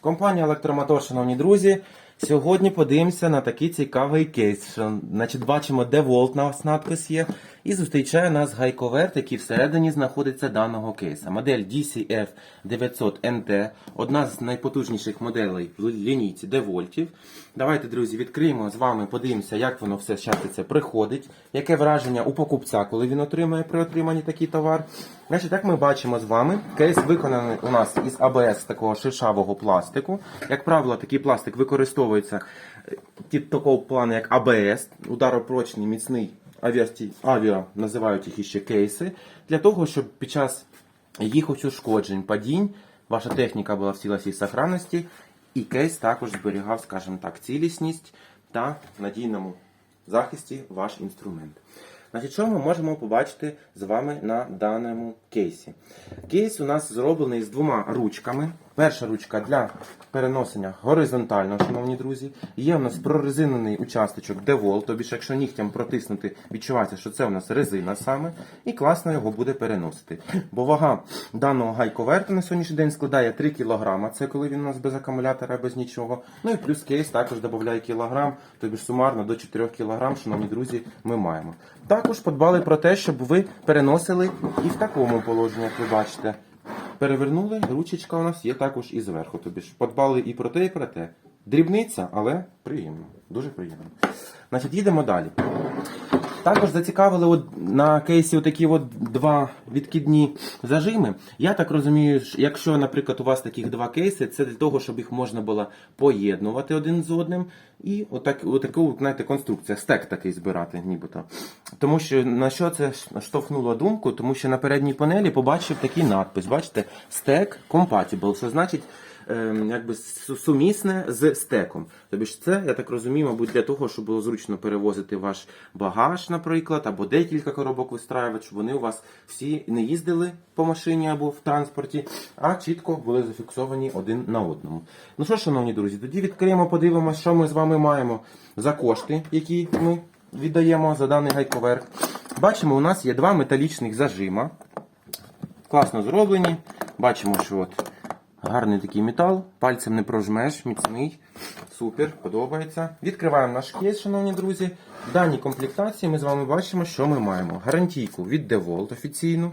Компанія Електромотор, шановні друзі. Сьогодні подивимося на такий цікавий кейс. Що, значить, бачимо, де Volt на нас надпис є. І зустрічає нас гайковерт, який всередині знаходиться даного кейса. Модель DCF 900NT, одна з найпотужніших моделей в лінійці девольтів. Давайте, друзі, відкриємо з вами, подивимося, як воно все щастя приходить, яке враження у покупця, коли він отримає при отриманні такий товар. Значить, як ми бачимо з вами, кейс виконаний у нас із АБС такого шершавого пластику. Як правило, такий пластик використовується е, ті- такого плану, як АБС, ударопрочний, міцний авіа, називають їх іще кейси, для того, щоб під час їх ушкоджень, падінь, ваша техніка була в цілості сохранності, і кейс також зберігав, скажімо так, цілісність та надійному захисті ваш інструмент. Значить, що ми можемо побачити з вами на даному кейсі? Кейс у нас зроблений з двома ручками. Перша ручка для переносення горизонтально, шановні друзі. Є у нас прорезинений участочок девол, тобі ж якщо нігтям протиснути, відчувається, що це у нас резина саме, і класно його буде переносити. Бо вага даного гайковерта на сьогоднішній день складає 3 кг, це коли він у нас без акумулятора, без нічого. Ну і плюс кейс також додає кілограм, тобі ж сумарно до 4 кг, шановні друзі, ми маємо. Також подбали про те, щоб ви переносили і в такому положенні, як ви бачите. Перевернули, ручечка у нас є також і зверху. Тобі ж подбали і про те, і про те. Дрібниця, але приємно. Дуже приємно. Значить, їдемо далі. Також зацікавили от на кейсі отакі от два відкидні зажими. Я так розумію, що якщо, наприклад, у вас таких два кейси, це для того, щоб їх можна було поєднувати один з одним. І отак, отаку, знаєте, конструкція, стек такий збирати, нібито. Тому що на що це штовхнуло думку? Тому що на передній панелі побачив такий надпис. Бачите, стек compatible, що значить якби сумісне з стеком. Тобто ж це, я так розумію, мабуть, для того, щоб було зручно перевозити ваш багаж, наприклад, або декілька коробок вистраювати, щоб вони у вас всі не їздили по машині або в транспорті, а чітко були зафіксовані один на одному. Ну що, шановні друзі, тоді відкриємо, подивимося, що ми з вами маємо за кошти, які ми віддаємо за даний гайковерт. Бачимо, у нас є два металічних зажима. Класно зроблені. Бачимо, що от гарний такий метал, пальцем не прожмеш, міцний. Супер, подобається. Відкриваємо наш кейс, шановні друзі. В даній комплектації ми з вами бачимо, що ми маємо. Гарантійку від DeWalt офіційну.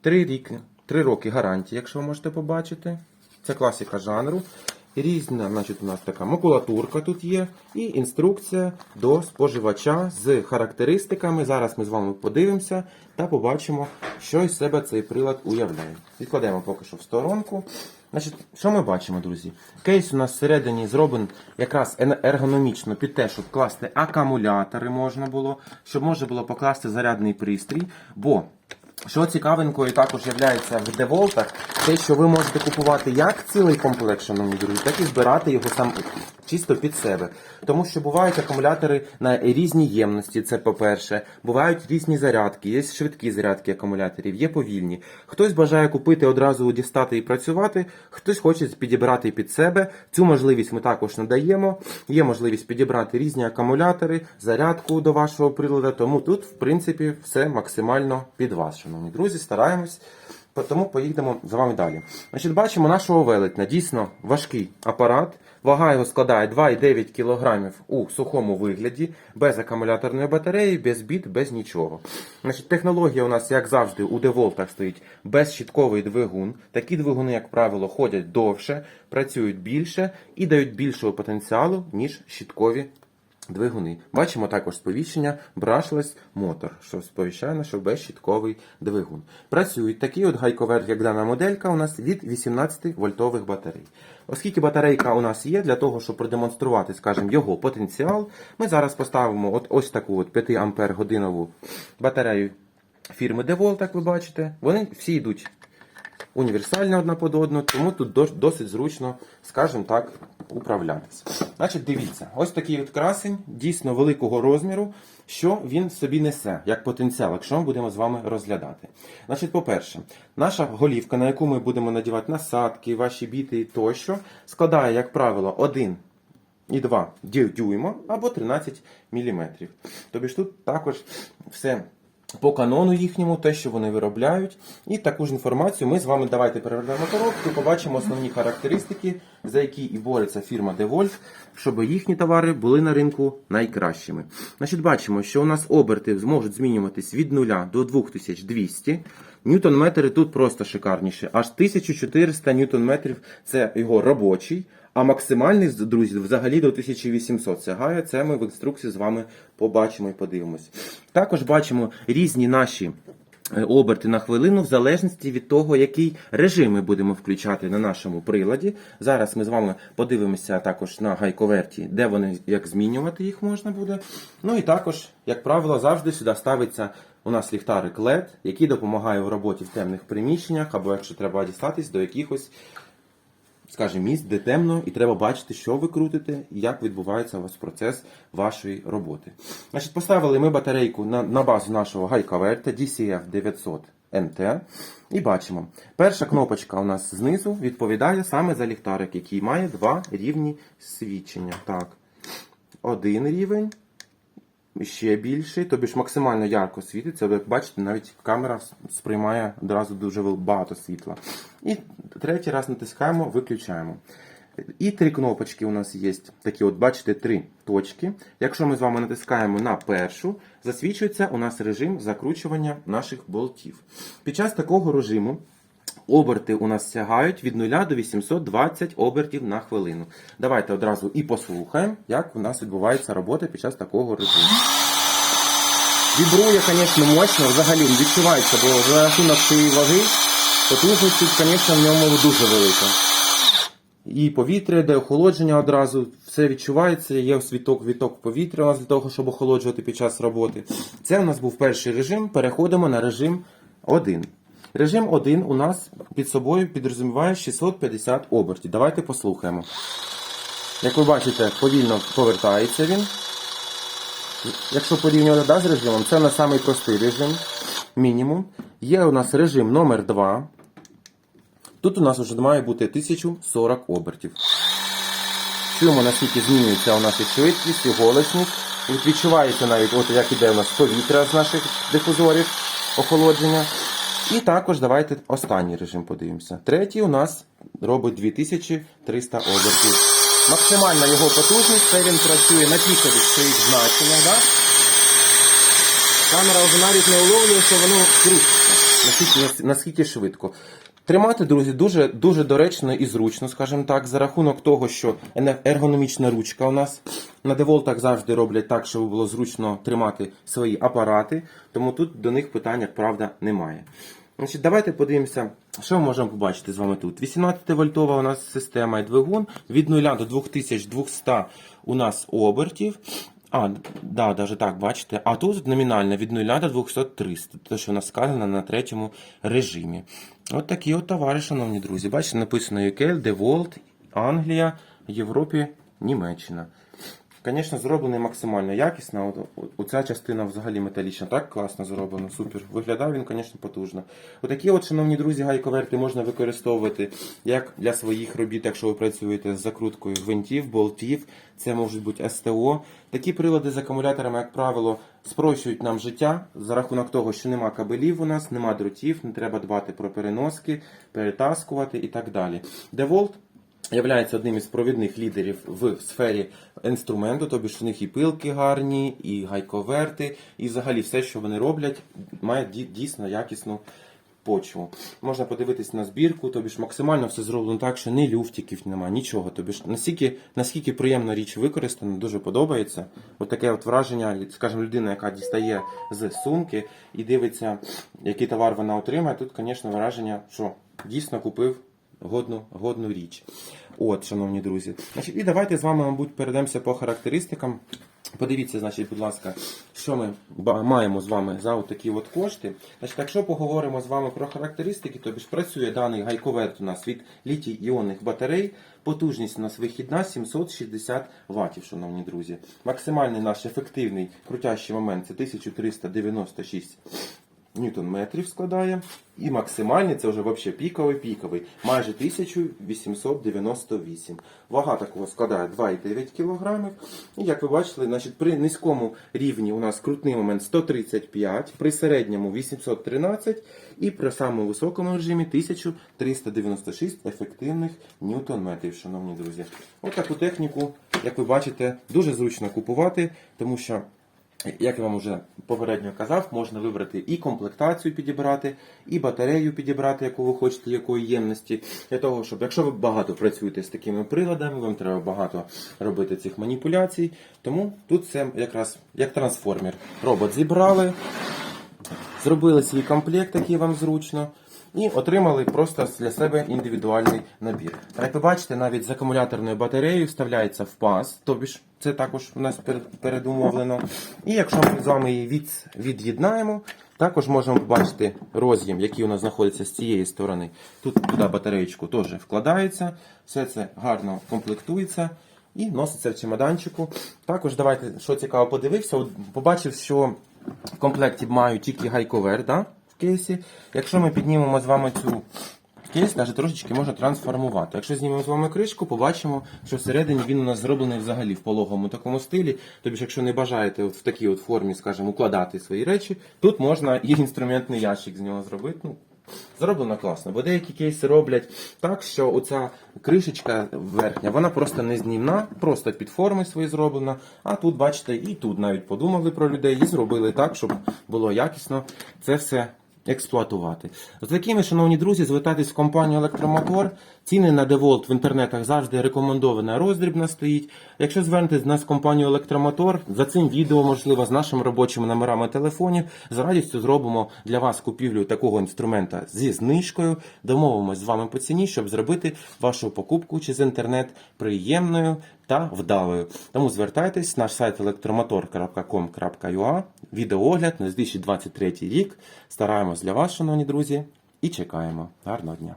Три, рік, 3 роки гарантії, якщо ви можете побачити. Це класика жанру. Різна, значить, у нас така макулатурка тут є, і інструкція до споживача з характеристиками. Зараз ми з вами подивимося та побачимо, що із себе цей прилад уявляє. Відкладемо поки що в сторонку. Значить, що ми бачимо, друзі? Кейс у нас всередині зроблений якраз ергономічно під те, щоб класти акумулятори можна було, щоб можна було покласти зарядний пристрій. Бо що цікавинкою також являється в деволтах, те, що ви можете купувати як цілий комплект, шановні друзі, так і збирати його сам чисто під себе. Тому що бувають акумулятори на різні ємності, це по-перше. Бувають різні зарядки, є швидкі зарядки акумуляторів, є повільні. Хтось бажає купити одразу дістати і працювати, хтось хоче підібрати під себе. Цю можливість ми також надаємо. Є можливість підібрати різні акумулятори, зарядку до вашого приладу. Тому тут, в принципі, все максимально під вас, шановні друзі. Стараємось. Тому поїдемо з вами далі. Значить, бачимо нашого велетня. Дійсно важкий апарат. Вага його складає 2,9 кг у сухому вигляді, без акумуляторної батареї, без біт, без нічого. Значить, технологія у нас, як завжди, у деволтах стоїть безщітковий двигун. Такі двигуни, як правило, ходять довше, працюють більше і дають більшого потенціалу, ніж щіткові двигуни. Бачимо також сповіщення Brushless Motor, що сповіщає, що безщітковий двигун. Працюють такі от гайковерт, як дана моделька, у нас від 18 вольтових батарей. Оскільки батарейка у нас є, для того, щоб продемонструвати, скажімо, його потенціал, ми зараз поставимо от ось таку от 5 ампер годинову батарею фірми DeWalt, як ви бачите. Вони всі йдуть універсальна одна под одну, тому тут досить зручно, скажімо так, управлятися. Значить, дивіться, ось такий от красень, дійсно великого розміру, що він собі несе, як потенціал, якщо ми будемо з вами розглядати. Значить, по-перше, наша голівка, на яку ми будемо надівати насадки, ваші біти тощо, складає, як правило, 1 і 2 дю- дюйма або 13 мм. Тобі ж тут також все по канону їхньому, те, що вони виробляють. І таку ж інформацію ми з вами давайте перевернемо коробку, побачимо основні характеристики, за які і бореться фірма DeWolf, щоб їхні товари були на ринку найкращими. Значить, бачимо, що у нас оберти зможуть змінюватись від 0 до 2200. Ньютон-метри тут просто шикарніше. Аж 1400 ньютон-метрів це його робочий. А максимальний, друзі, взагалі до 1800 сягає. Це ми в інструкції з вами побачимо і подивимось. Також бачимо різні наші е, оберти на хвилину, в залежності від того, який режим ми будемо включати на нашому приладі. Зараз ми з вами подивимося також на гайковерті, де вони, як змінювати їх можна буде. Ну і також, як правило, завжди сюди ставиться у нас ліхтарик LED, який допомагає у роботі в темних приміщеннях, або якщо треба дістатись до якихось скажімо, місць, де темно, і треба бачити, що ви крутите, і як відбувається у вас процес вашої роботи. Значить, поставили ми батарейку на, на базу нашого гайковерта DCF 900 NT. І бачимо, перша кнопочка у нас знизу відповідає саме за ліхтарик, який має два рівні свідчення. Так, один рівень. Ще більший, тобі ж максимально ярко світиться. Ви бачите, навіть камера сприймає одразу дуже багато світла. І третій раз натискаємо, виключаємо. І три кнопочки у нас є. Такі, от бачите, три точки. Якщо ми з вами натискаємо на першу, засвічується у нас режим закручування наших болтів. Під час такого режиму Оберти у нас сягають від 0 до 820 обертів на хвилину. Давайте одразу і послухаємо, як у нас відбувається робота під час такого режиму. Вібрує, звісно, мощно, взагалі відчувається, бо за рахунок цієї ваги потужність, звісно, в ньому дуже велика. І повітря, де охолодження одразу, все відчувається, є світок, відток повітря у нас для того, щоб охолоджувати під час роботи. Це у нас був перший режим. Переходимо на режим 1. Режим 1 у нас під собою підрозуміває 650 обертів. Давайте послухаємо. Як ви бачите, повільно повертається він. Якщо порівнювати да, з режимом, це на самий простий режим, мінімум. Є у нас режим номер 2. Тут у нас вже має бути 1040 обертів. Чуємо, наскільки змінюється у нас і швидкість, і голосність. Відчувається навіть, от як іде у нас повітря з наших дифузорів охолодження. І також давайте останній режим подивимося. Третій у нас робить 2300 обертів. Максимальна його потужність, це він працює на пікових своїх значеннях. Да? Камера вже навіть не уловлює, що воно крутиться, наскільки, наскільки швидко. Тримати, друзі, дуже, дуже доречно і зручно, скажімо так, за рахунок того, що ергономічна ручка у нас на деволтах завжди роблять так, щоб було зручно тримати свої апарати, тому тут до них питань, як правда, немає. Значить, давайте подивимося, що ми можемо побачити з вами тут. 18-вольтова у нас система і двигун. Від 0 до 2200 у нас обертів. А, да, даже так, бачите. А тут номінально від 0 до 200-300, те, що у нас сказано на третьому режимі. От такі от товари, шановні друзі. Бачите, написано UK, DeWalt, Англія, Європі, Німеччина. Звісно, зроблений максимально якісно. Оця частина взагалі металічна так класно зроблена, супер. Виглядає він, звісно, потужно. Отакі от, шановні друзі, гайковерти можна використовувати як для своїх робіт, якщо ви працюєте з закруткою гвинтів, болтів. Це можуть бути СТО. Такі прилади з акумуляторами, як правило, спрощують нам життя за рахунок того, що нема кабелів у нас, нема дротів, не треба дбати про переноски, перетаскувати і так далі. DeWalt Являється одним із провідних лідерів в сфері інструменту, тобі ж у них і пилки гарні, і гайковерти, і взагалі все, що вони роблять, має дійсно якісну почву. Можна подивитись на збірку, тобі ж максимально все зроблено так, що ні люфтиків немає, нічого. Тобі ж наскільки, наскільки приємна річ використана, дуже подобається. От таке от враження, скажімо, людина, яка дістає з сумки і дивиться, який товар вона отримає. Тут, звісно, враження, що дійсно купив годну, годну річ. От, шановні друзі. Значить, і давайте з вами, мабуть, перейдемося по характеристикам. Подивіться, значить, будь ласка, що ми маємо з вами за такі от кошти. Значить, якщо поговоримо з вами про характеристики, то ж працює даний гайковерт у нас від літій іонних батарей. Потужність у нас вихідна 760 Вт, шановні друзі. Максимальний наш ефективний крутящий момент це 1396 ньютон метрів складає. І максимальний, це вже взагалі піковий піковий, майже 1898. Вага такого складає 2,9 кг. І як ви бачили, значить, при низькому рівні у нас крутний момент 135, при середньому 813 і при самому високому режимі 1396 ефективних ньютон-метрів, шановні друзі. Ось таку техніку, як ви бачите, дуже зручно купувати, тому що як я вам вже попередньо казав, можна вибрати і комплектацію підібрати, і батарею підібрати, яку ви хочете, якої ємності. Для того, щоб якщо ви багато працюєте з такими приладами, вам треба багато робити цих маніпуляцій. Тому тут це якраз як трансформер. Робот зібрали, зробили свій комплект, який вам зручно. І отримали просто для себе індивідуальний набір. Як ви бачите, навіть з акумуляторною батареєю вставляється в паз, тобі ж це також у нас передумовлено. І якщо ми з вами її від, від'єднаємо, також можемо побачити роз'єм, який у нас знаходиться з цієї сторони. Тут туди батареєчку теж вкладається, все це гарно комплектується і носиться в чемоданчику. Також давайте, що цікаво, подивився, побачив, що в комплекті мають тільки гайковер, да, кейсі. Якщо ми піднімемо з вами цю кейс, навіть трошечки можна трансформувати. Якщо знімемо з вами кришку, побачимо, що всередині він у нас зроблений взагалі в пологому такому стилі. Тобто, якщо не бажаєте от в такій от формі, скажімо, укладати свої речі, тут можна і інструментний ящик з нього зробити. Ну, Зроблено класно, бо деякі кейси роблять так, що оця кришечка верхня, вона просто не знімна, просто під форми свої зроблена. А тут, бачите, і тут навіть подумали про людей і зробили так, щоб було якісно це все експлуатувати. З такими, шановні друзі, звертайтесь в компанію Електромотор. Ціни на Деволт в інтернетах завжди рекомендована роздрібна стоїть. Якщо звернетесь до нас в компанію Електромотор, за цим відео, можливо, з нашими робочими номерами телефонів, з радістю зробимо для вас купівлю такого інструмента зі знижкою. Домовимось з вами по ціні, щоб зробити вашу покупку через інтернет приємною та вдалою. Тому звертайтесь, наш сайт elektromotor.com.ua, відеоогляд на 2023 рік. Стараємось для вас, шановні друзі, і чекаємо. Гарного дня!